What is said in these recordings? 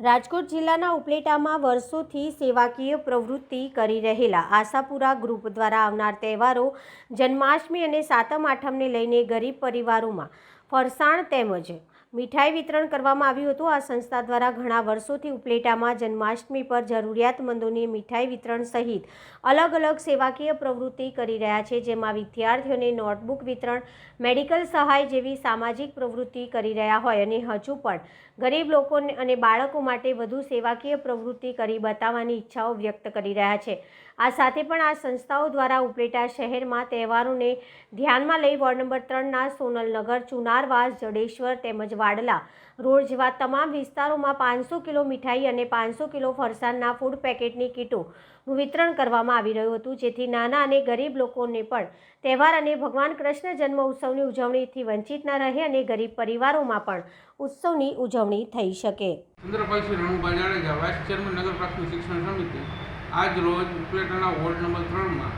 રાજકોટ જિલ્લાના ઉપલેટામાં વર્ષોથી સેવાકીય પ્રવૃત્તિ કરી રહેલા આશાપુરા ગ્રુપ દ્વારા આવનાર તહેવારો જન્માષ્ટમી અને સાતમ આઠમને લઈને ગરીબ પરિવારોમાં ફરસાણ તેમજ મીઠાઈ વિતરણ કરવામાં આવ્યું હતું. આ સંસ્થા દ્વારા ઘણા વર્ષોથી ઉપલેટામાં જન્માષ્ટમી પર જરૂરિયાતમંદોને મીઠાઈ વિતરણ સહિત અલગ અલગ સેવાકીય પ્રવૃત્તિ કરી રહ્યા છે, જેમાં વિદ્યાર્થીઓને નોટબુક વિતરણ, મેડિકલ સહાય જેવી સામાજિક પ્રવૃત્તિ કરી રહ્યા હોય અને હજુ પણ ગરીબ લોકોને અને બાળકો માટે વધુ સેવાકીય પ્રવૃત્તિ કરી બતાવવાની ઈચ્છાઓ વ્યક્ત કરી રહ્યા છે. આ સાથે પણ આ સંસ્થાઓ દ્વારા ઉપલેટા શહેરમાં તહેવારોને ધ્યાનમાં લઈ વોર્ડ નંબર ત્રણના સોનલનગર, ચુનારવાસ, જડેશ્વર તેમજ વાડલા. રોડ જેવા તમામ વિસ્તારોમાં પાંચસો કિલો મીઠાઈ અને પાંચસો કિલો ફરસાણના ફૂડ પેકેટની કીટોનું વિતરણ કરવામાં આવી રહ્યું હતું. જેથી નાના અને ગરીબ લોકોને પણ તહેવાર અને ભગવાન કૃષ્ણ જન્મ ઉત્સવની ઉજવણીથી વંચિત ન રહે અને ગરીબ પરિવારોમાં પણ ઉત્સવની ઉજવણી થઈ શકે. આજ રોજ ઉપલેટાના વોર્ડ નંબર ત્રણમાં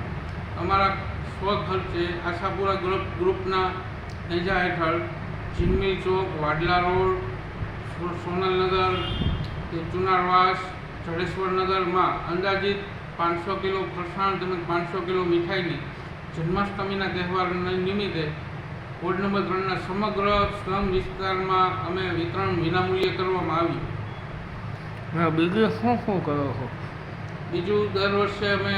અમારા સ્વખર્ચે આશાપુરા ગ્રુપ ગ્રુપના નેજા હેઠળ ચિન્મી ચોક વાડલા રોડ સોનલનગર ચુનારવાસ જડેશ્વરનગરમાં અંદાજિત પાંચસો કિલો ફરસાણ તેમજ પાંચસો કિલો મીઠાઈની જન્માષ્ટમીના તહેવાર નિમિત્તે વોર્ડ નંબર ત્રણના સમગ્ર સ્લમ વિસ્તારમાં અમે વિતરણ વિનામૂલ્યે કરવામાં આવ્યું. બીજું શું શું કરો છો? બીજું દર વર્ષે અમે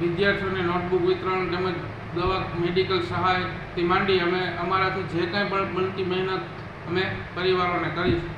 વિદ્યાર્થીઓને નોટબુક વિતરણ તેમજ દવા મેડિકલ સહાયથી માંડી અમે અમારાથી જે કાંઈ પણ બનતી મહેનત અમે પરિવારોને કરી છે.